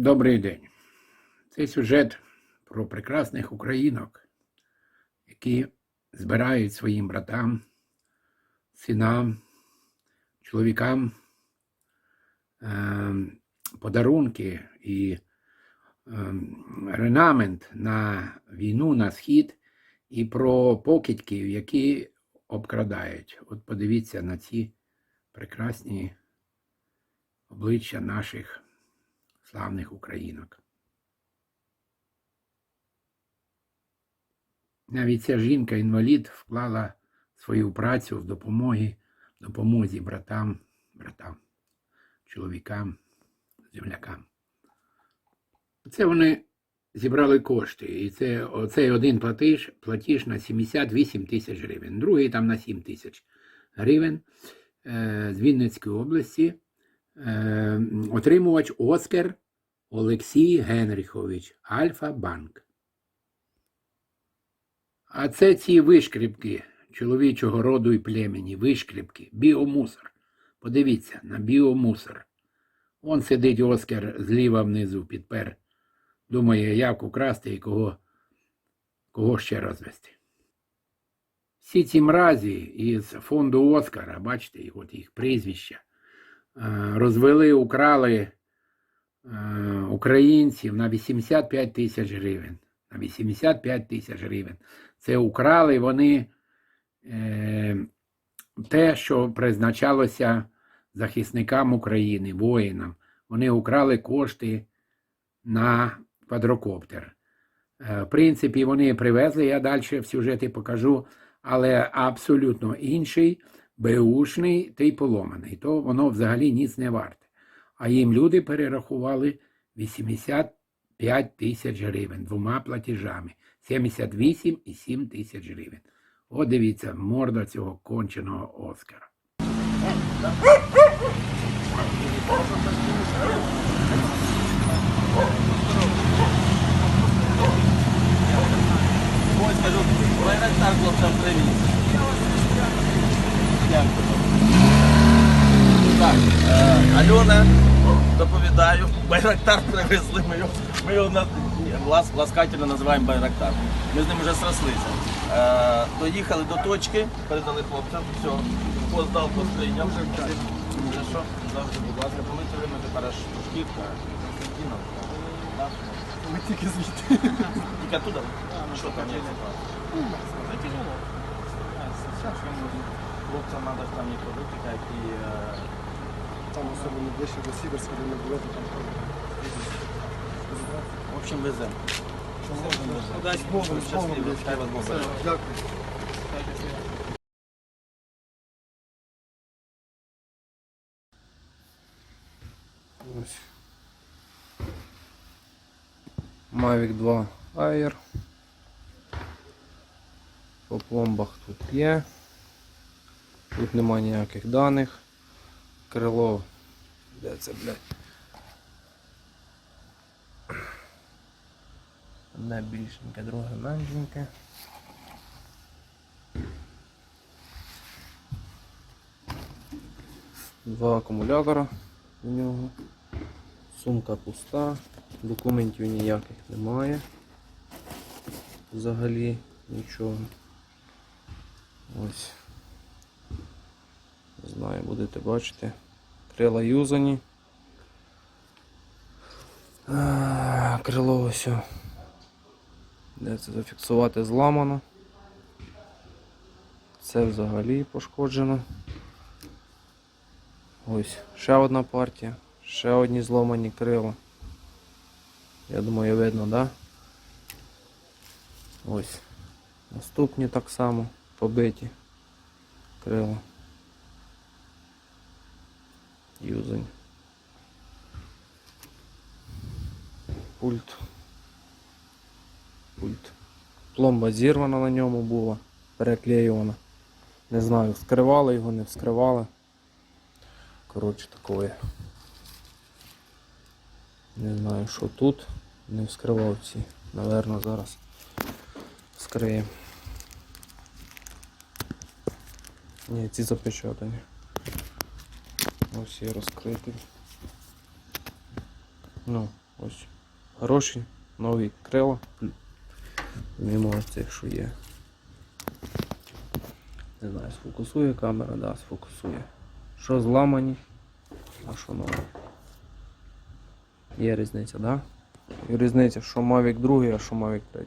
Добрий день. Цей сюжет про прекрасних українок, які збирають своїм братам, синам, чоловікам е, подарунки і е, ренамент на війну на схід і про покидьків, які обкрадають. От подивіться на ці прекрасні обличчя наших славних українок. Навіть ця жінка-інвалід вклала свою працю в допомогі, допомозі братам, братам, чоловікам, землякам. Це вони зібрали кошти. І це оцей один платіж, платіж на 78 тисяч гривень, другий там на 7 тисяч гривень е, з Вінницької області. Е, отримувач Оскар Олексій Генріхович, Альфа Банк. А це ці вишкріпки чоловічого роду і племені, вишкріпки, біомусор. Подивіться на біомусор. Он сидить Оскар зліва внизу підпер. Думає, як украсти і кого, кого ще розвести. Всі ці мразі із фонду Оскара, бачите, от їх прізвища, розвели, украли е, українців на 85 тисяч гривень. На 85 тисяч гривень. Це украли вони е, те, що призначалося захисникам України, воїнам. Вони украли кошти на квадрокоптер. Е, В принципі, вони привезли, я далі в сюжеті покажу, але абсолютно інший, беушний та й поломаний. То воно взагалі ніц не варте. А їм люди перерахували 85 тисяч гривень двома платежами. 78 і 7 тисяч гривень. От дивіться, морда цього конченого Оскара. Ось кажу, Байрактар хлопцям привіз. Дякую. Так, е, Альона, доповідаю, Байрактар привезли, ми його, ми його на, лас, ласкательно називаємо Байрактар. Ми з ним вже срослися. Е, доїхали до точки, передали хлопцям, все, пост дав, пост прийняв. Вже що? Завжди, будь ласка, помийте время тепер аж шкірка. Кіно. Так? Ми тільки звідти. Тільки оттуда? Ну що там є? Це тяжело. Хлопцям треба ж там не ходити, як і... Там особливо ближче до Сіверська, де ми були, то там В общем, веземо. Удачі, Богом, з щасливо, хай вас Бог береже. Дякую. Ось. Mavic 2 Air. По пломбах тут є. Тут нема ніяких даних. Крило. Де це, блядь? Одне більшеньке, друге меншеньке. Два акумулятора у нього. Сумка пуста, документів ніяких немає. Взагалі нічого. Ось. Не знаю, будете бачити. Крила юзані. Крило ось. Де це зафіксувати зламано. Це взагалі пошкоджено. Ось ще одна партія, ще одні зломані крила. Я думаю, видно, да? Ось. Наступні так само побиті крила. Юзань. Пульт. Пульт. Пломба зірвана на ньому була, переклеювана. Не знаю, вскривали його, не вскривали. Коротше такое. Не знаю, що тут. Не вскривав ці. Наверно, зараз вскриємо. Ні, ці запечатані. Ось є розкритий. Ну, Ось. Хороші нові крила. Мимо ось цих, що є. Не знаю, сфокусує камера, да, сфокусує. Що зламані, а що нове. Є різниця, да? І різниця, що Mavic 2, а що Mavic 3.